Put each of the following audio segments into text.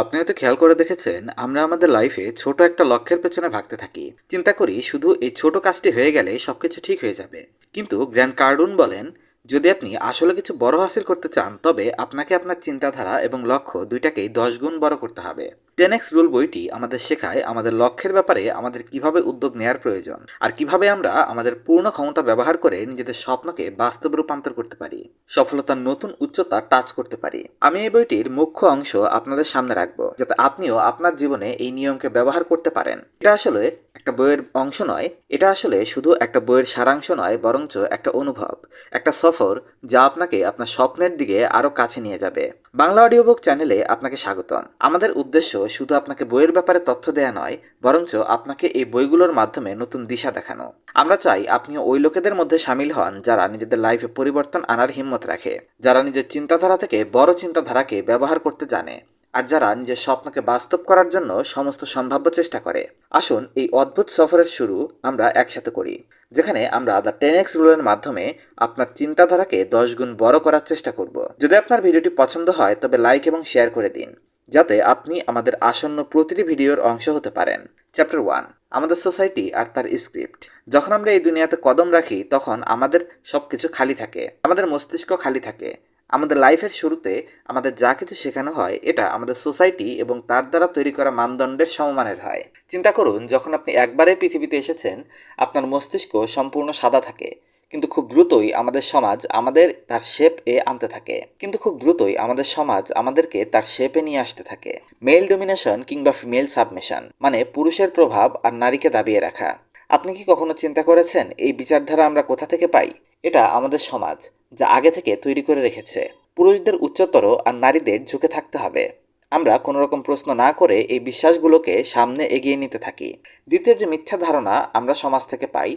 আপনি হয়তো খেয়াল করে দেখেছেন, আমরা আমাদের লাইফে ছোট একটা লক্ষ্যের পেছনে ভাগতে থাকি। চিন্তা করি শুধু এই ছোট কাজটি হয়ে গেলে সবকিছু ঠিক হয়ে যাবে। কিন্তু গ্র্যান্ড কার্ডুন বলেন যদি আপনি আসলে কিছু বড় হাসিল করতে চান, তবে আপনাকে আপনার চিন্তাধারা এবং লক্ষ্য দুইটাকেই দশ গুণ বড় করতে হবে। টেনেক্স রুল বইটি আমাদের শেখায় আমাদের লক্ষ্যের ব্যাপারে আমাদের কীভাবে উদ্যোগ নেওয়ার প্রয়োজন আর কীভাবে আমরা আমাদের পূর্ণ ক্ষমতা ব্যবহার করে নিজেদের স্বপ্নকে বাস্তব রূপান্তর করতে পারি, সফলতার নতুন উচ্চতা টাচ করতে পারি। আমি এই বইটির মুখ্য অংশ আপনাদের সামনে রাখব, যাতে আপনিও আপনার জীবনে এই নিয়মকে ব্যবহার করতে পারেন। এটা আসলে একটা বইয়ের অংশ নয়, এটা আসলে শুধু একটা বইয়ের সারাংশ নয়, বরঞ্চ একটা অনুভব, একটা সফর যা আপনাকে আপনার স্বপ্নের দিকে আরও কাছে নিয়ে যাবে। বাংলা অডিও বুক চ্যানেলে আপনাকে স্বাগতম। আমাদের উদ্দেশ্য শুধু আপনাকে বইয়ের ব্যাপারে তথ্য দেয়া নয়, বরঞ্চ আপনাকে এই বইগুলোর মাধ্যমে নতুন দিশা দেখানো। আমরা চাই আপনি ওই লোকেদের মধ্যে সামিল হন যারা নিজেদের লাইফে পরিবর্তন আনার হিম্মত রাখে, যারা নিজের চিন্তাধারা থেকে বড় চিন্তাধারাকে ব্যবহার করতে জানে আর যারা নিজের স্বপ্নকে বাস্তব করার জন্য সমস্ত সম্ভাব্য চেষ্টা করে। আসুন এই অদ্ভুত সফরের শুরু আমরা একসাথে করি, যেখানে আমরা দ্য টেন এক্স রুলের মাধ্যমে আপনার চিন্তাধারাকে দশ গুণ বড় করার চেষ্টা করব। যদি আপনার ভিডিওটি পছন্দ হয়, তবে লাইক এবং শেয়ার করে দিন, যাতে আপনি আমাদের আসন্ন প্রতিটি ভিডিওর অংশ হতে পারেন। চ্যাপ্টার ওয়ান আমাদের সোসাইটি আর তার স্ক্রিপ্ট যখন আমরা এই দুনিয়াতে কদম রাখি, তখন আমাদের সবকিছু খালি থাকে, আমাদের মস্তিষ্ক খালি থাকে। আমাদের লাইফের শুরুতে আমাদের যা কিছু শেখানো হয়, এটা আমাদের সোসাইটি এবং তার দ্বারা তৈরি করা মানদণ্ডের সমমানের হয়। চিন্তা করুন, যখন আপনি একবারে পৃথিবীতে এসেছেন, আপনার মস্তিষ্ক সম্পূর্ণ সাদা থাকে। কিন্তু খুব দ্রুতই আমাদের সমাজ আমাদের তার শেপ এ আনতে থাকে। কিন্তু খুব দ্রুতই আমাদের সমাজ আমাদেরকে তার শেপে নিয়ে আসতে থাকে। মেল ডোমিনেশন কিংবা ফিমেল সাবমিশন মানে পুরুষের প্রভাব আর নারীকে দাবিয়ে রাখা। আপনি কি কখনো চিন্তা করেছেন, এই বিচারধারা আমরা কোথা থেকে পাই? এটা আমাদের সমাজ, যা আগে থেকে তৈরি করে রেখেছে। পুরুষদের উচ্চতর আর নারীদের ঝুঁকে থাকতে হবে। আমরা কোনো রকম প্রশ্ন না করে এই বিশ্বাসগুলোকে সামনে এগিয়ে নিতে থাকি। দ্বিতীয় যে মিথ্যা ধারণা আমরা সমাজ থেকে পাই,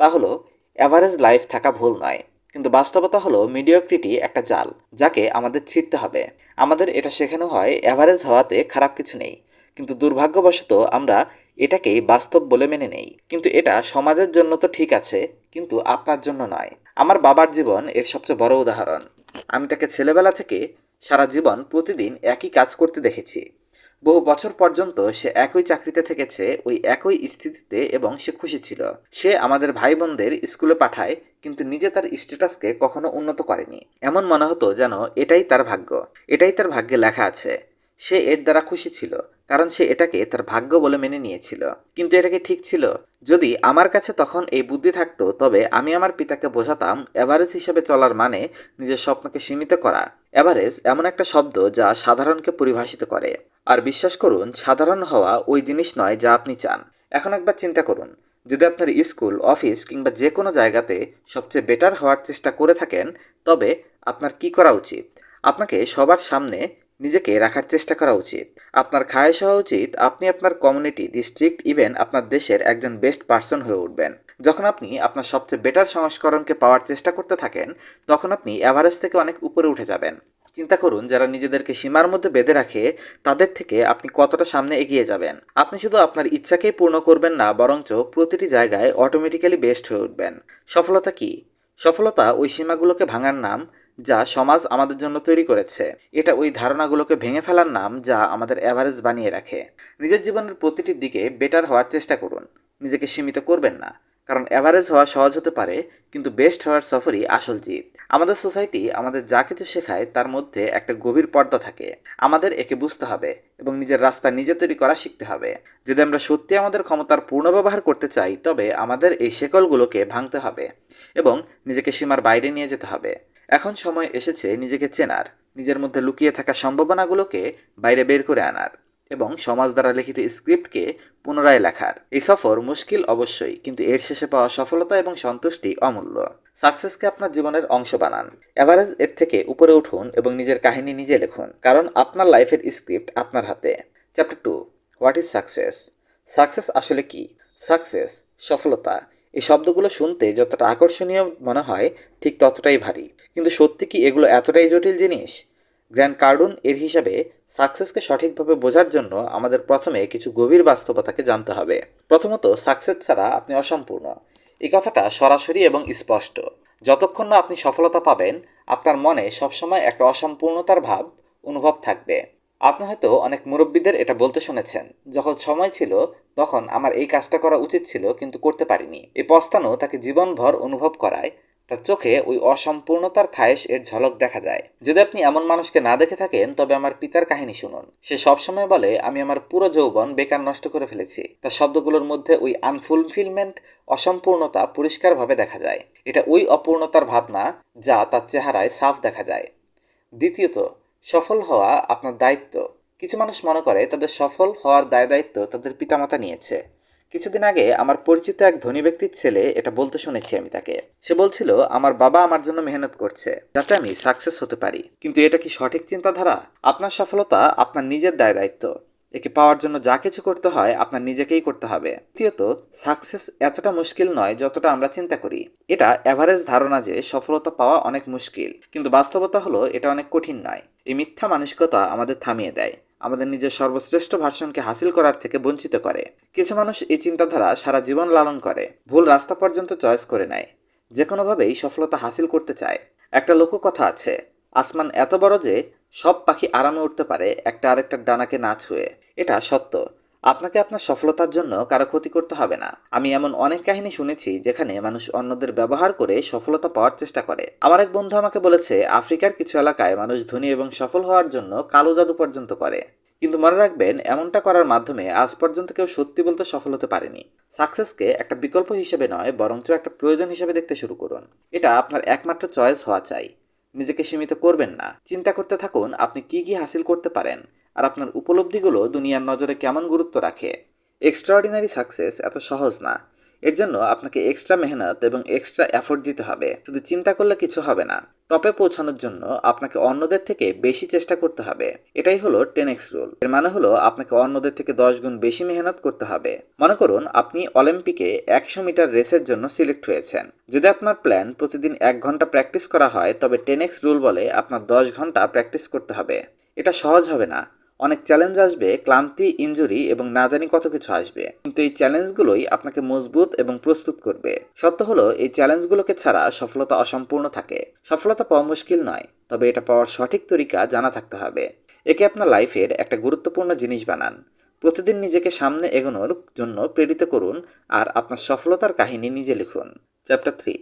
তা হলো অ্যাভারেজ লাইফ থাকা ভুল নয়। কিন্তু বাস্তবতা হলো মিডিওক্রিটি একটা জাল, যাকে আমাদের ছিঁড়তে হবে। আমাদের এটা শেখানো হয় অ্যাভারেজ হওয়াতে খারাপ কিছু নেই। কিন্তু দুর্ভাগ্যবশত আমরা এটাকেই বাস্তব বলে মেনে নেই। কিন্তু এটা সমাজের জন্য তো ঠিক আছে, কিন্তু আপনার জন্য নয়। আমার বাবার জীবন এর সবচেয়ে বড় উদাহরণ। আমি তাকে ছেলেবেলা থেকে সারা জীবন প্রতিদিন একই কাজ করতে দেখেছি। বহু বছর পর্যন্ত সে একই চাকরিতে থেকেছে, ওই একই স্থিতিতে এবং সে খুশি ছিল। সে আমাদের ভাই বোনদের স্কুলে পাঠায়, কিন্তু নিজে তার স্ট্যাটাসকে কখনো উন্নত করেনি। এমন মনে হতো যেন এটাই তার ভাগ্য। এটাই তার ভাগ্যে লেখা আছে। সে এর দ্বারা খুশি ছিল, কারণ সে এটাকে তার ভাগ্য বলে মেনে নিয়েছিল। কিন্তু এটাকে ঠিক ছিল? যদি আমার কাছে তখন এই বুদ্ধি থাকতো, তবে আমি আমার পিতাকে বোঝাতাম, এভারেজ হিসেবে চলার মানে নিজের স্বপ্নকে সীমিত করা। এভারেজ এমন একটা শব্দ যা সাধারণকে পরিভাষিত করে। আর বিশ্বাস করুন, সাধারণ হওয়া ওই জিনিস নয় যা আপনি চান। এখন একবার চিন্তা করুন, যদি আপনার স্কুল, অফিস কিংবা যে কোনো জায়গাতে সবচেয়ে বেটার হওয়ার চেষ্টা করে থাকেন, তবে আপনার কি করা উচিত? আপনাকে সবার সামনে নিজেকে রাখার চেষ্টা করা উচিত। আপনার খায়েশ হওয়া উচিত। আপনি আপনার কমিউনিটি ডিস্ট্রিক্ট ইভেন আপনার দেশের একজন বেস্ট পার্সন হয়ে উঠবেন। যখন আপনি আপনার সবচেয়ে বেটার সংস্করণকে পাওয়ার চেষ্টা করতে থাকেন, তখন আপনি অ্যাভারেজ থেকে অনেক উপরে উঠে যাবেন। চিন্তা করুন, যারা নিজেদেরকে সীমার মধ্যে বেঁধে রাখে, তাদের থেকে আপনি কতটা সামনে এগিয়ে যাবেন। আপনি শুধু আপনার ইচ্ছাকেই পূর্ণ করবেন না, বরঞ্চ প্রতিটি জায়গায় অটোমেটিক্যালি বেস্ট হয়ে উঠবেন। সফলতা কি? সফলতা ওই সীমাগুলোকে ভাঙার নাম যা সমাজ আমাদের জন্য তৈরি করেছে। এটা ওই ধারণাগুলোকে ভেঙে ফেলার নাম যা আমাদের অ্যাভারেজ বানিয়ে রাখে। নিজের জীবনের প্রতিটি দিকে বেটার হওয়ার চেষ্টা করুন। নিজেকে সীমিত করবেন না। কারণ অ্যাভারেজ হওয়া সহজ হতে পারে, কিন্তু বেস্ট হওয়ার সফরই আসল জিত। আমাদের সোসাইটি আমাদের যা কিছু শেখায় তার মধ্যে একটা গভীর পর্দা থাকে। আমাদের একে বুঝতে হবে এবং নিজের রাস্তা নিজে তৈরি করা শিখতে হবে। যদি আমরা সত্যি আমাদের ক্ষমতার পূর্ণ ব্যবহার করতে চাই, তবে আমাদের এই শেকলগুলোকে ভাঙতে হবে এবং নিজেকে সীমার বাইরে নিয়ে যেতে হবে। এখন সময় এসেছে নিজেকে চেনার, নিজের মধ্যে লুকিয়ে থাকা সম্ভাবনাগুলোকে বাইরে বের করে আনার এবং সমাজ দ্বারা লিখিত স্ক্রিপ্টকে পুনরায় লেখার। এই সফর মুশকিল অবশ্যই, কিন্তু এর শেষে পাওয়া সফলতা এবং সন্তুষ্টি অমূল্য। সাকসেসকে আপনার জীবনের অংশ বানান। অ্যাভারেজ এর থেকে উপরে উঠুন এবং নিজের কাহিনী নিজে লিখুন, কারণ আপনার লাইফের স্ক্রিপ্ট আপনার হাতে। Chapter two what is success success আসলে কি? সাকসেস, সফলতা এই শব্দগুলো শুনতে যতটা আকর্ষণীয় মনে হয়, ঠিক ততটাই ভারী। কিন্তু সত্যি কি এগুলো এতটাই জটিল জিনিস? গ্র্যান্ড কার্ডুন এর হিসাবে সাকসেসকে সঠিকভাবে বোঝার জন্য আমাদের প্রথমে কিছু গভীর বাস্তবতাকে জানতে হবে। প্রথমত, সাকসেস ছাড়া আপনি অসম্পূর্ণ। এই কথাটা সরাসরি এবং স্পষ্ট। যতক্ষণ না আপনি সফলতা পাবেন, আপনার মনে সবসময় একটা অসম্পূর্ণতার ভাব অনুভব থাকবে। আপনি হয়তো অনেক মুরব্বীদের এটা বলতে শুনেছেন। যখন সময় ছিল, তখন আমার এই কাজটা করা উচিত ছিল, কিন্তু করতে পারিনি। এই পস্তানো তাকে জীবনভর অনুভব করায়, তার চোখে ওই অসম্পূর্ণতার খায়েশ এর ঝলক দেখা যায়। যদি আপনি এমন মানুষকে না দেখে থাকেন, তবে আমার পিতার কাহিনী শুনুন। সে সবসময় বলে, আমি আমার পুরো যৌবন বেকার নষ্ট করে ফেলেছি। তার শব্দগুলোর মধ্যে ওই আনফুলফিলমেন্ট, অসম্পূর্ণতা পরিষ্কারভাবে দেখা যায়। এটা ওই অপূর্ণতার ভাবনা, যা তার চেহারায় সাফ দেখা যায়। দ্বিতীয়ত সফল হওয়া আপনার দায়িত্ব। কিছু মানুষ মনে করে তাদের সফল হওয়ার দায় দায়িত্ব তাদের পিতামাতা নিয়েছে। কিছুদিন আগে আমার পরিচিত এক ধনী ব্যক্তির ছেলে এটা বলতে শুনেছি আমি তাকে। সে বলছিল, আমার বাবা আমার জন্য মেহনত করছে, যাতে আমি সাকসেস হতে পারি। কিন্তু এটা কি সঠিক চিন্তাধারা? আপনার সফলতা আপনার নিজের দায় দায়িত্ব। একে পাওয়ার জন্য যা কিছু করতে হয় আপনার নিজেকেই করতে হবে। তৃতীয়ত সাকসেস এতটা মুশকিল নয় যতটা আমরা চিন্তা করি। এটা অ্যাভারেজ ধারণা যে সফলতা পাওয়া অনেক মুশকিল, কিন্তু বাস্তবতা হলো এটা অনেক কঠিন নয়। এই মিথ্যা মানসিকতা আমাদের থামিয়ে দেয়, আমাদের নিজের সর্বশ্রেষ্ঠ ভার্সনকে হাসিল করার থেকে বঞ্চিত করে। কিছু মানুষ এই চিন্তাধারা সারা জীবন লালন করে, ভুল রাস্তা পর্যন্ত চয়েস করে নেয় যে কোনোভাবেই সফলতা হাসিল করতে চায়। একটা লোককথা আছে, আসমান এত বড় যে সব পাখি আরামে উঠতে পারে, একটা আরেকটার ডানাকে না ছুঁয়ে। এটা সত্য। আপনাকে আপনার সফলতার জন্য কারও ক্ষতি করতে হবে না। আমি এমন অনেক কাহিনী শুনেছি যেখানে মানুষ অন্যদের ব্যবহার করে সফলতা পাওয়ার চেষ্টা করে। আমার এক বন্ধু আমাকে বলেছে, আফ্রিকার কিছু এলাকায় মানুষ ধনী এবং সফল হওয়ার জন্য কালো জাদু পর্যন্ত করে। কিন্তু মনে রাখবেন, এমনটা করার মাধ্যমে আজ পর্যন্ত কেউ সত্যি বলতে সফল হতে পারেনি। সাকসেসকে একটা বিকল্প হিসেবে নয়, বরঞ্চ একটা প্রয়োজন হিসেবে দেখতে শুরু করুন। এটা আপনার একমাত্র চয়েস হওয়া চাই। নিজেকে সীমিত করবেন না। চিন্তা করতে থাকুন, আপনি কি কি হাসিল করতে পারেন আর আপনার উপলব্ধিগুলো দুনিয়ার নজরে কেমন গুরুত্ব রাখে। এক্সট্রাঅর্ডিনারি সাকসেস এত সহজ না। এর জন্য আপনাকে এক্সট্রা মেহনত এবং এক্সট্রা এফোর্ট দিতে হবে। শুধু চিন্তা করলে কিছু হবে না। টপে পৌঁছানোর জন্য আপনাকে অন্যদের থেকে বেশি চেষ্টা করতে হবে। এটাই হলো টেন এক্স রুল এর মানে হলো আপনাকে অন্যদের থেকে দশ গুণ বেশি মেহনত করতে হবে। মনে করুন, আপনি অলিম্পিকে একশো মিটার রেসের জন্য সিলেক্ট হয়েছেন। যদি আপনার প্ল্যান প্রতিদিন এক ঘণ্টা প্র্যাকটিস করা হয়, তবে টেন এক্স রুল বলে আপনার দশ ঘণ্টা প্র্যাকটিস করতে হবে। এটা সহজ হবে না। অনেক চ্যালেঞ্জ আসবে, ক্লান্তি ইঞ্জুরি এবং না জানি কত কিছু আসবে। কিন্তু এই চ্যালেঞ্জগুলোই আপনাকে মজবুত এবং প্রস্তুত করবে। সত্য হলো, এই চ্যালেঞ্জগুলোকে ছাড়া সফলতা অসম্পূর্ণ থাকে। সফলতা পাওয়া মুশকিল নয়, তবে এটা পাওয়ার সঠিক তরিকা জানা থাকতে হবে। একে আপনার লাইফের একটা গুরুত্বপূর্ণ জিনিস বানান। প্রতিদিন নিজেকে সামনে এগোনোর জন্য প্রেরিত করুন আর আপনার সফলতার কাহিনী নিজে লিখুন। চ্যাপ্টার থ্রি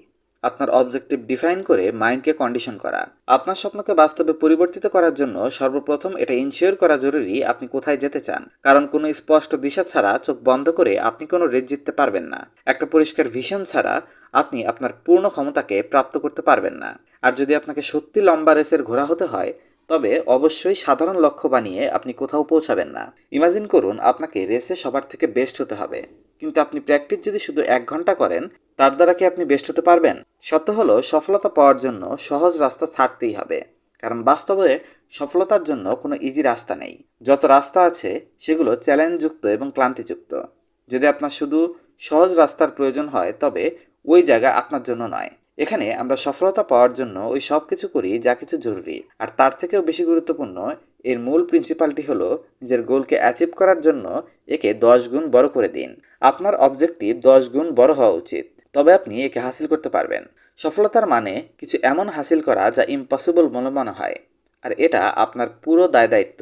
আপনার অবজেক্টিভ ডিফাইন করে মাইন্ডকে কন্ডিশন করা। আপনার স্বপ্নকে বাস্তবে পরিবর্তিত করার জন্য সর্বপ্রথম এটা ইনশিওর করা জরুরি আপনি কোথায় যেতে চান। কারণ কোনো স্পষ্ট দিশা ছাড়া চোখ বন্ধ করে আপনি কোনো রেস জিততে পারবেন না। একটা পরিষ্কার ভিশন ছাড়া আপনি আপনার পূর্ণ ক্ষমতাকে প্রাপ্ত করতে পারবেন না। আর যদি আপনাকে সত্যি লম্বা রেসের ঘোরা হতে হয় তবে অবশ্যই সাধারণ লক্ষ্য বানিয়ে আপনি কোথাও পৌঁছাবেন না। ইমাজিন করুন আপনাকে রেসে সবার থেকে বেস্ট হতে হবে। কিন্তু আপনি প্র্যাকটিস যদি শুধু এক ঘণ্টা করেন, তার দ্বারা কি আপনি বেস্ট হতে পারবেন? সত্য হলো, সফলতা পাওয়ার জন্য সহজ রাস্তা ছাড়তেই হবে। কারণ বাস্তবে সফলতার জন্য কোনো ইজি রাস্তা নেই। যত রাস্তা আছে, সেগুলো চ্যালেঞ্জযুক্ত এবং ক্লান্তিযুক্ত। যদি আপনার শুধু সহজ রাস্তার প্রয়োজন হয়, তবে ওই জায়গা আপনার জন্য নয়। এখানে আমরা সফলতা পাওয়ার জন্য ওই সব কিছু করি যা কিছু জরুরি। আর তার থেকেও বেশি গুরুত্বপূর্ণ, এর মূল প্রিন্সিপালটি হলো নিজের গোলকে অ্যাচিভ করার জন্য একে দশ গুণ বড় করে দিন। আপনার অবজেক্টিভ দশ গুণ বড় হওয়া উচিত, তবে আপনি একে হাসিল করতে পারবেন। সফলতার মানে কিছু এমন হাসিল করা যা ইম্পসিবল মনে মনে হয়। আর এটা আপনার পুরো দায় দায়িত্ব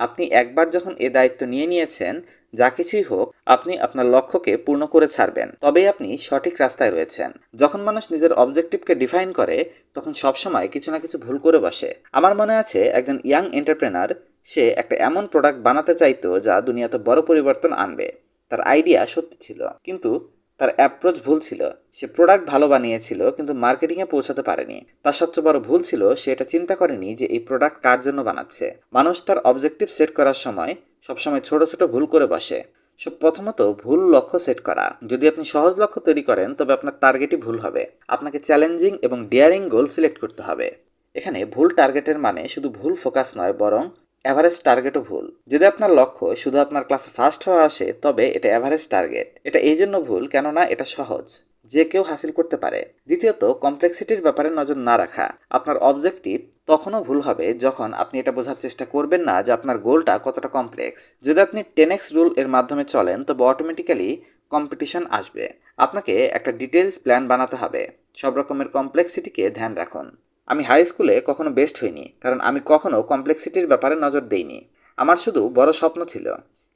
আপনি একবার যখন এ দায়িত্ব নিয়ে নিয়েছেন যা কিছুই হোক, আপনি আপনার লক্ষ্যকে পূর্ণ করে ছাড়বেন। তবেই আপনি সঠিক রাস্তায় রয়েছেন। যখন মানুষ নিজের অবজেক্টিভকে ডিফাইন করে, তখন সবসময় কিছু না কিছু ভুল করে বসে। আমার মনে আছে, একজন ইয়াং এন্টারপ্রেনার সে একটা এমন প্রোডাক্ট বানাতে চাইতো যা দুনিয়াতে বড় পরিবর্তন আনবে। তার আইডিয়া সত্যি ছিল। কিন্তু তার অ্যাপ্রোচ ভুল ছিল। সে প্রোডাক্ট ভালো বানিয়েছিল, কিন্তু মার্কেটিংয়ে পৌঁছাতে পারেনি। তার সবচেয়ে বড় ভুল ছিল, সে এটা চিন্তা করেনি যে এই প্রোডাক্ট কার জন্য বানাচ্ছে। মানুষ তার অবজেক্টিভ সেট করার সময় সবসময় ছোট ছোট ভুল করে বসে। সব প্রথমত ভুল লক্ষ্য সেট করা। যদি আপনি সহজ লক্ষ্য তৈরি করেন, তবে আপনার টার্গেটই ভুল হবে। আপনাকে চ্যালেঞ্জিং এবং ডিয়ারিং গোল সিলেক্ট করতে হবে। এখানে ভুল টার্গেটের মানে শুধু ভুল ফোকাস নয়, বরং অ্যাভারেজ টার্গেটও ভুল। যদি আপনার লক্ষ্য শুধু আপনার ক্লাসে ফার্স্ট হওয়া আসে, তবে এটা অ্যাভারেজ টার্গেট। এটা এই জন্য ভুল কেননা এটা সহজ। যে কেউ হাসিল করতে পারে। দ্বিতীয়ত কমপ্লেক্সিটির ব্যাপারে নজর না রাখা। আপনার অবজেক্টিভ তখনও ভুল হবে যখন আপনি এটা বোঝার চেষ্টা করবেন না যে আপনার গোলটা কতটা কমপ্লেক্স যদি আপনি টেন এক্স রুল এর মাধ্যমে চলেন, তবে অটোমেটিক্যালি কম্পিটিশন আসবে। আপনাকে একটা ডিটেলস প্ল্যান বানাতে হবে। সব রকমের কমপ্লেক্সিটিকে ধ্যান রাখুন। আমি হাই স্কুলে কখনো বেস্ট হইনি, কারণ আমি কখনো কমপ্লেক্সিটির ব্যাপারে নজর দেইনি। আমার শুধু বড় স্বপ্ন ছিল,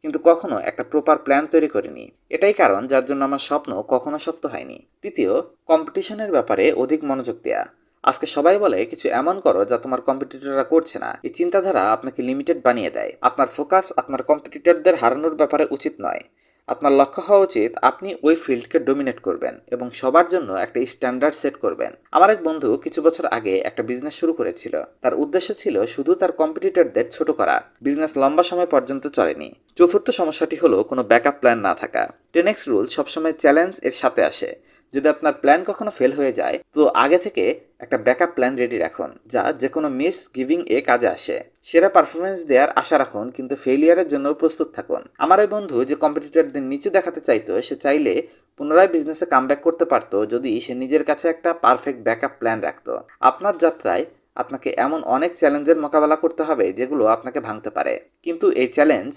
কিন্তু কখনো একটা প্রপার প্ল্যান তৈরি করিনি। এটাই কারণ যার জন্য আমার স্বপ্ন কখনো সত্য হয়নি। তৃতীয় কম্পিটিশনের ব্যাপারে অধিক মনোযোগ দেয়া। আজকে সবাই বলে, কিছু এমন করো যা তোমার কম্পিটিটররা করছে না। এই চিন্তাধারা আপনাকে লিমিটেড বানিয়ে দেয়। আপনার ফোকাস আপনার কম্পিটিটরদের হারানোর ব্যাপারে উচিত নয়। আপনার লক্ষ্য হওয়া উচিত আপনি ওই ফিল্ডকে ডোমিনেট করবেন এবং সবার জন্য একটা স্ট্যান্ডার্ড সেট করবেন। আমার এক বন্ধু কিছু বছর আগে একটা বিজনেস শুরু করেছিল। তার উদ্দেশ্য ছিল শুধু তার কম্পিটিটরদের ছোট করা। বিজনেস লম্বা সময় পর্যন্ত চলেনি। চতুর্থ সমস্যাটি হলো কোনো ব্যাকআপ প্ল্যান না থাকা। টেনেক্স রুল সবসময় চ্যালেঞ্জ এর সাথে আসে। যদি আপনার প্ল্যান কখনো ফেল হয়ে যায়, তো আগে থেকে একটা ব্যাকআপ প্ল্যান রেডি রাখুন, যা যে কোনো মিস গিভিং এ কাজে আসে। সেরা পারফরমেন্স দেওয়ার আশা রাখুন, কিন্তু ফেলিয়ারের জন্য প্রস্তুত থাকুন। আমার ওই বন্ধু যে কম্পিটিটরদের নিচে দেখাতে চাইতো, সে চাইলে পুনরায় বিজনেসে কামব্যাক করতে পারতো, যদি সে নিজের কাছে একটা পারফেক্ট ব্যাকআপ প্ল্যান রাখত। আপনার যাত্রায় আপনাকে এমন অনেক চ্যালেঞ্জের মোকাবেলা করতে হবে, যেগুলো আপনাকে ভাঙতে পারে। কিন্তু এই চ্যালেঞ্জ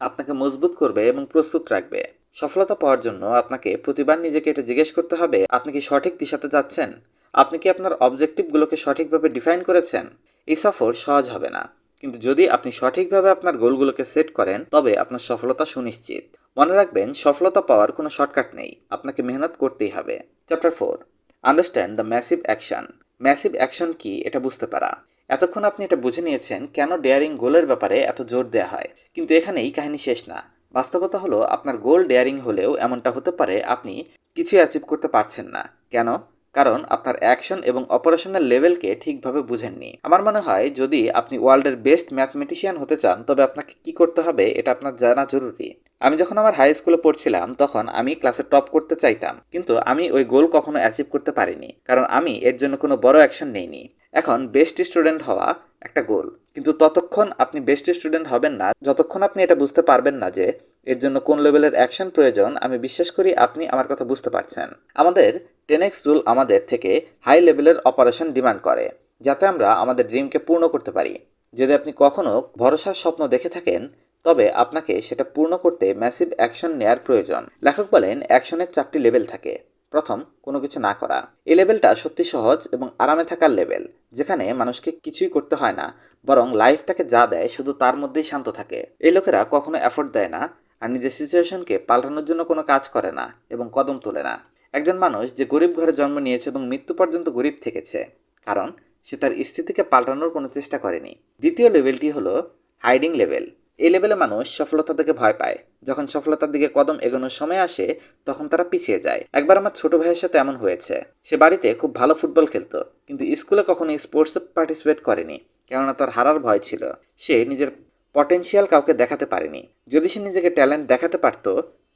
আপনাকে মজবুত করবে এবং প্রস্তুত রাখবে। সফলতা পাওয়ার জন্য আপনাকে প্রতিবার নিজেকে এটা জিজ্ঞেস করতে হবে, আপনি কি সঠিক দিশাতে যাচ্ছেন? আপনি কি আপনার অবজেক্টিভগুলোকে সঠিকভাবে ডিফাইন করেছেন? এই সফর সহজ হবে না। কিন্তু যদি আপনি সঠিকভাবে আপনার গোলগুলোকে সেট করেন, তবে আপনার সফলতা সুনিশ্চিত। মনে রাখবেন, সফলতা পাওয়ার কোনো শর্টকাট নেই। আপনাকে মেহনত করতেই হবে। Chapter four understand the massive action massive action কি? এটা বুঝতে পারা। এতক্ষণ আপনি এটা বুঝে নিয়েছেন কেন ডেয়ারিং গোলের ব্যাপারে এত জোর দেওয়া হয়। কিন্তু এখানেই কাহিনী শেষ না। বাস্তবতা হলো, আপনার গোল ডেয়ারিং হলেও এমনটা হতে পারে আপনি কিছু অ্যাচিভ করতে পারছেন না। কেন? কারণ আপনার অ্যাকশন এবং অপারেশনাল লেভেলকে ঠিকভাবে বুঝেননি। আমার মনে হয় যদি আপনি ওয়ার্ল্ডের বেস্ট ম্যাথমেটিশিয়ান হতে চান, তবে আপনাকে কি করতে হবে এটা আপনার জানা জরুরি। আমি যখন আমার হাই স্কুলে পড়ছিলাম, তখন আমি ক্লাসে টপ করতে চাইতাম, কিন্তু আমি ওই গোল কখনো অ্যাচিভ করতে পারিনি, কারণ আমি এর জন্য কোনো বড় অ্যাকশন নেইনি। এখন বেস্ট স্টুডেন্ট হওয়া একটা গোল। কিন্তু ততক্ষণ আপনি বেস্ট স্টুডেন্ট হবেন না, যতক্ষণ আপনি এটা বুঝতে পারবেন না যে এর জন্য কোন লেভেলের অ্যাকশন প্রয়োজন, আমি বিশ্বাস করি আপনি আমার কথা বুঝতে পারছেন। আমাদের টেনেক্স রুল আমাদের থেকে হাই লেভেলের অপারেশন ডিমান্ড করে, যাতে আমরা আমাদের ড্রিমকে পূর্ণ করতে পারি। যদি আপনি কখনো ভরসার স্বপ্ন দেখে থাকেন, তবে আপনাকে সেটা পূর্ণ করতে ম্যাসিভ অ্যাকশন নেয়ার প্রয়োজন। লেখক বলেন অ্যাকশনের চারটি লেভেল থাকে। প্রথম, কোনো কিছু না করা। এই লেভেলটা সত্যি সহজ এবং আরামে থাকার লেভেল যেখানে মানুষকে কিছুই করতে হয় না, বরং লাইফ তাকে যা দেয় শুধু তার মধ্যেই শান্ত থাকে। এই লোকেরা কখনো এফোর্ট দেয় না, আর নিজের সিচুয়েশনকে পাল্টানোর জন্য কোনো কাজ করে না এবং কদম তোলে না। একজন মানুষ যে গরিব ঘরে জন্ম নিয়েছে এবং মৃত্যু পর্যন্ত গরিব থেকেছে, কারণ সে তার স্থিতিকে পাল্টানোর কোনো চেষ্টা করেনি। দ্বিতীয় লেভেলটি হলো হাইডিং লেভেল এই লেভেলে মানুষ সফলতা থেকে ভয় পায়। যখন সফলতার দিকে কদম এগোনোর সময় আসে, তখন তারা পিছিয়ে যায়। একবার আমার ছোট ভাইয়ের সাথে এমন হয়েছে। সে বাড়িতে খুব ভালো ফুটবল খেলতো, কিন্তু স্কুলে কখনো স্পোর্টসে পার্টিসিপেট করেনি, কেননা তার হারার ভয় ছিল। সে নিজের পটেনশিয়াল কাউকে দেখাতে পারেনি। যদি সে নিজেকে ট্যালেন্ট দেখাতে পারত,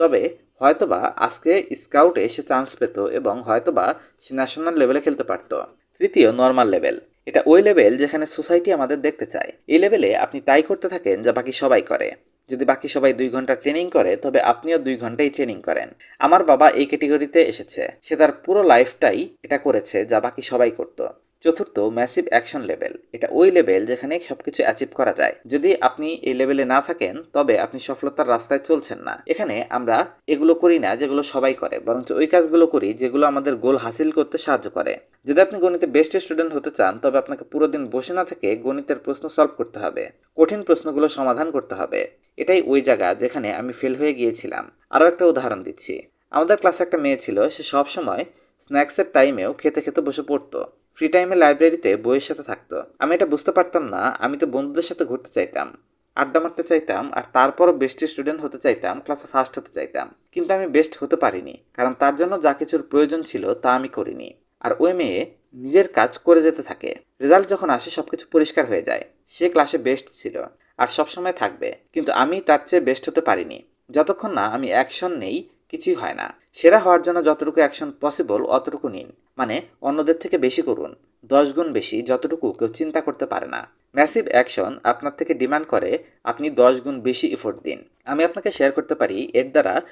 তবে হয়তোবা আজকে স্কাউটে সে চান্স পেত এবং হয়তোবা সে ন্যাশনাল লেভেলে খেলতে পারত। তৃতীয় নর্মাল লেভেল। এটা ওই লেভেল যেখানে সোসাইটি আমাদের দেখতে চায়। এই লেভেলে আপনি তাই করতে থাকেন যা বাকি সবাই করে। যদি বাকি সবাই দুই ঘণ্টা ট্রেনিং করে, তবে আপনিও দুই ঘন্টাই ট্রেনিং করেন। আমার বাবা এই ক্যাটেগরিতে এসেছে। সে তার পুরো লাইফটাই এটা করেছে যা বাকি সবাই করতো। চতুর্থ ম্যাসিভ অ্যাকশন লেভেল এটা ওই লেভেল যেখানে সবকিছু অ্যাচিভ করা যায়। যদি আপনি এই লেভেলে না থাকেন, তবে আপনি সফলতার রাস্তায় চলছেন না। এখানে আমরা এগুলো করি না যেগুলো সবাই করে, বরঞ্চ ওই কাজগুলো করি যেগুলো আমাদের গোল হাসিল করতে সাহায্য করে। যদি আপনি গণিতে বেস্ট স্টুডেন্ট হতে চান, তবে আপনাকে পুরো দিন বসে না থেকে গণিতের প্রশ্ন সলভ করতে হবে। কঠিন প্রশ্নগুলো সমাধান করতে হবে। এটাই ওই জায়গা যেখানে আমি ফেল হয়ে গিয়েছিলাম। আরও একটা উদাহরণ দিচ্ছি। আমাদের ক্লাসে একটা মেয়ে ছিল, সে সবসময় স্ন্যাক্সের টাইমেও খেতে খেতে বসে পড়তো। ফ্রি টাইমে লাইব্রেরিতে বইয়ের সাথে থাকতো। আমি এটা বুঝতে পারতাম না, আমি তো বন্ধুদের সাথে ঘুরতে চাইতাম, আড্ডা মারতে চাইতাম, আর তারপরও বেস্ট স্টুডেন্ট হতে চাইতাম, ক্লাসে ফার্স্ট হতে চাইতাম। কিন্তু আমি বেস্ট হতে পারিনি, কারণ তার জন্য যা কিছুর প্রয়োজন ছিল তা আমি করিনি। আর ওই মেয়ে নিজের কাজ করে যেতে থাকে। রেজাল্ট যখন আসে সব কিছু পরিষ্কার হয়ে যায়। সে ক্লাসে বেস্ট ছিল, আর সবসময় থাকবে। কিন্তু আমি তার চেয়ে বেস্ট হতে পারিনি। যতক্ষণ না আমি অ্যাকশন নেই কিছুই হয় না। সেরা হওয়ার জন্য যতটুকু অ্যাকশন পসিবল অতটুকু নিন। মানে অন্যদের থেকে বেশি করুন। দশ গুণ বেশি যতটুকু কেউ চিন্তা করতে পারে না। ম্যাসিভ অ্যাকশন আপনার থেকে ডিমান্ড করে আপনি দশ গুণ বেশি এফোর্ট দিন। আমি আপনাকে শেয়ার করতে পারি, এর দ্বারা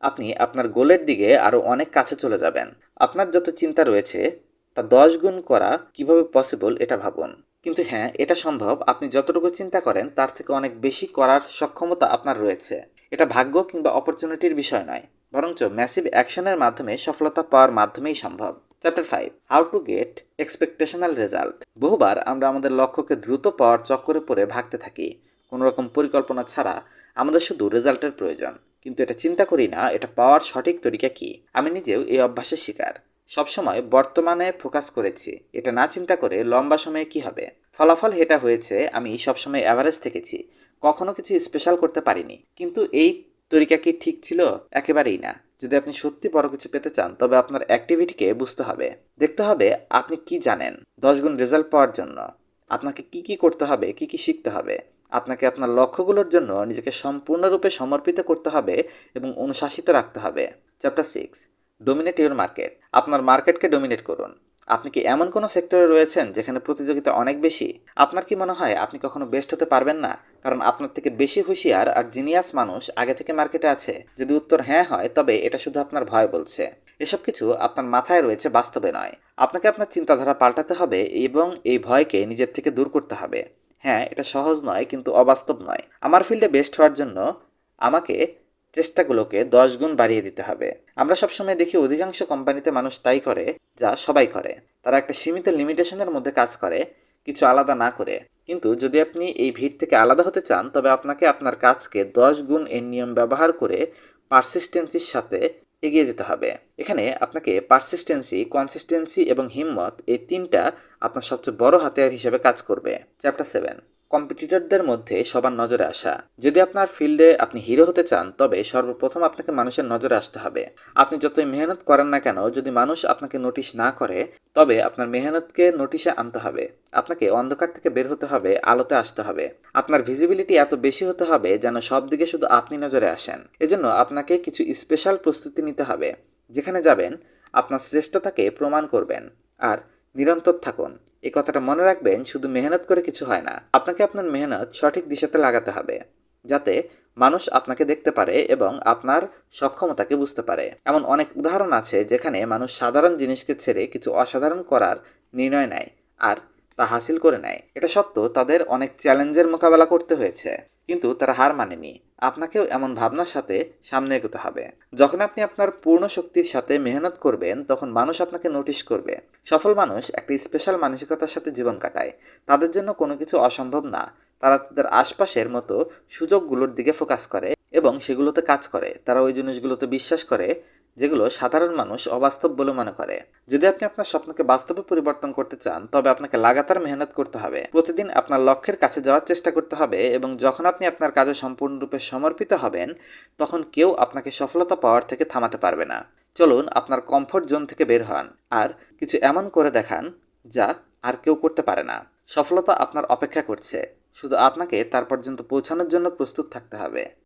আপনি আপনার গোলের দিকে আরও অনেক কাছে চলে যাবেন। আপনার যত চিন্তা রয়েছে, তা দশ গুণ করা কীভাবে পসিবল এটা ভাবুন। কিন্তু হ্যাঁ এটা সম্ভব। আপনি যতটুকু চিন্তা করেন, তার থেকে অনেক বেশি করার সক্ষমতা আপনার রয়েছে। এটা ভাগ্য কিংবা অপরচুনিটির বিষয় নয়। বরঞ্চ ম্যাসিভ অ্যাকশনের মাধ্যমে সফলতা পাওয়ার মাধ্যমেই সম্ভব। Chapter five how to get expectational result বহুবার আমরা আমাদের লক্ষ্যকে দ্রুত পাওয়ার চক্করে পড়ে ভাগতে থাকি। কোনো রকম পরিকল্পনা ছাড়া আমাদের শুধু রেজাল্টের প্রয়োজন। কিন্তু এটা চিন্তা করি না, এটা পাওয়ার সঠিক তরিকা কি? আমি নিজেও এই অভ্যাসের শিকার। সবসময় বর্তমানে ফোকাস করেছি। এটা না চিন্তা করে লম্বা সময়ে কি হবে? ফলাফল এটা হয়েছে, আমি সবসময় অ্যাভারেজ থেকেছি। কখনো কিছু স্পেশাল করতে পারিনি। কিন্তু এই তরিকা কি ঠিক ছিল? একেবারেই না। যদি আপনি সত্যি বড় কিছু পেতে চান, তবে আপনার অ্যাক্টিভিটিকে বুঝতে হবে। দেখতে হবে আপনি কি জানেন। দশ গুণ রেজাল্ট পাওয়ার জন্য আপনাকে কি কি করতে হবে, কি কি শিখতে হবে, আপনাকে আপনার লক্ষ্যগুলোর জন্য নিজেকে সম্পূর্ণরূপে সমর্পিত করতে হবে এবং অনুশাসিত রাখতে হবে। Chapter six dominate your market আপনার মার্কেটকে ডোমিনেট করুন। আপনি কি এমন কোনো সেক্টরে রয়েছেন যেখানে প্রতিযোগিতা অনেক বেশি? আপনার কি মনে হয় আপনি কখনো বেস্ট হতে পারবেন না? কারণ আপনার থেকে বেশি হুঁশিয়ার আর জিনিয়াস মানুষ আগে থেকে মার্কেটে আছে। যদি উত্তর হ্যাঁ হয়, তবে এটা শুধু আপনার ভয় বলছে। এসব কিছু আপনার মাথায় রয়েছে বাস্তবে নয়। আপনাকে আপনার চিন্তাধারা পাল্টাতে হবে এবং এই ভয়কে নিজের থেকে দূর করতে হবে। হ্যাঁ এটা সহজ নয়, কিন্তু অবাস্তব নয়। আমার ফিল্ডে বেস্ট হওয়ার জন্য আমাকে চেষ্টাগুলোকে দশ গুণ বাড়িয়ে দিতে হবে। আমরা সবসময় দেখি অধিকাংশ কোম্পানিতে মানুষ তাই করে, যা সবাই করে। তারা একটা সীমিত লিমিটেশনের মধ্যে কাজ করে, কিছু আলাদা না করে। কিন্তু যদি আপনি এই ভিড় থেকে আলাদা হতে চান, তবে আপনাকে আপনার কাজকে দশ গুণ এর নিয়ম ব্যবহার করে পারসিস্টেন্সির সাথে এগিয়ে যেতে হবে। এখানে আপনাকে পারসিস্টেন্সি কনসিস্টেন্সি এবং হিম্মত এই তিনটা আপনার সবচেয়ে বড় হাতিয়ার হিসেবে কাজ করবে। চ্যাপ্টার সেভেন কম্পিটিটরদের মধ্যে সবার নজরে আসা। যদি আপনার ফিল্ডে আপনি হিরো হতে চান, তবে সর্বপ্রথম আপনাকে মানুষের নজরে আসতে হবে। আপনি যতই মেহনত করেন না কেন, যদি মানুষ আপনাকে নোটিশ না করে, তবে আপনার মেহনতকে নোটিশে আনতে হবে। আপনাকে অন্ধকার থেকে বের হতে হবে, আলোতে আসতে হবে। আপনার ভিজিবিলিটি এত বেশি হতে হবে যেন সব দিকে শুধু আপনি নজরে আসেন। এজন্য আপনাকে কিছু স্পেশাল প্রস্তুতি নিতে হবে, যেখানে যাবেন, আপনার শ্রেষ্ঠতাকে প্রমাণ করবেন, আর নিরন্তর থাকুন। এই কথাটা মনে রাখবেন, শুধু মেহনত করে কিছু হয় না। আপনাকে আপনার মেহনত সঠিক দিশাতে লাগাতে হবে, যাতে মানুষ আপনাকে দেখতে পারে এবং আপনার সক্ষমতাকে বুঝতে পারে। এমন অনেক উদাহরণ আছে যেখানে মানুষ সাধারণ জিনিসকে ছেড়ে কিছু অসাধারণ করার নির্ণয় নেয় আর তা হাসিল করে নেয়। এটা সত্য তাদের অনেক চ্যালেঞ্জের মোকাবেলা করতে হয়েছে। কিন্তু তারা হার মানেনি। আপনাকেও এমন ভাবনার সাথে সামনে এগোতে হবে। যখন আপনি আপনার পূর্ণ শক্তির সাথে মেহনত করবেন, তখন মানুষ আপনাকে নোটিশ করবে। সফল মানুষ একটি স্পেশাল মানসিকতার সাথে জীবন কাটায়। তাদের জন্য কোনো কিছু অসম্ভব না। তারা তাদের আশপাশের মতো সুযোগগুলোর দিকে ফোকাস করে এবং সেগুলোতে কাজ করে। তারা ওই জিনিসগুলোতে বিশ্বাস করে যেগুলো সাধারণ মানুষ অবাস্তব বলে মনে করে। যদি আপনি আপনার স্বপ্নকে বাস্তবে পরিবর্তন করতে চান, তবে আপনাকে লাগাতার মেহনত করতে হবে। প্রতিদিন আপনার লক্ষ্যের কাছে যাওয়ার চেষ্টা করতে হবে এবং যখন আপনি আপনার কাজে সম্পূর্ণরূপে সমর্পিত হবেন, তখন কেউ আপনাকে সফলতা পাওয়ার থেকে থামাতে পারবে না। চলুন আপনার কমফোর্ট জোন থেকে বের হন আর কিছু এমন করে দেখান যা আর কেউ করতে পারে না। সফলতা আপনার অপেক্ষা করছে। শুধু আপনাকে তার পর্যন্ত পৌঁছানোর জন্য প্রস্তুত থাকতে হবে।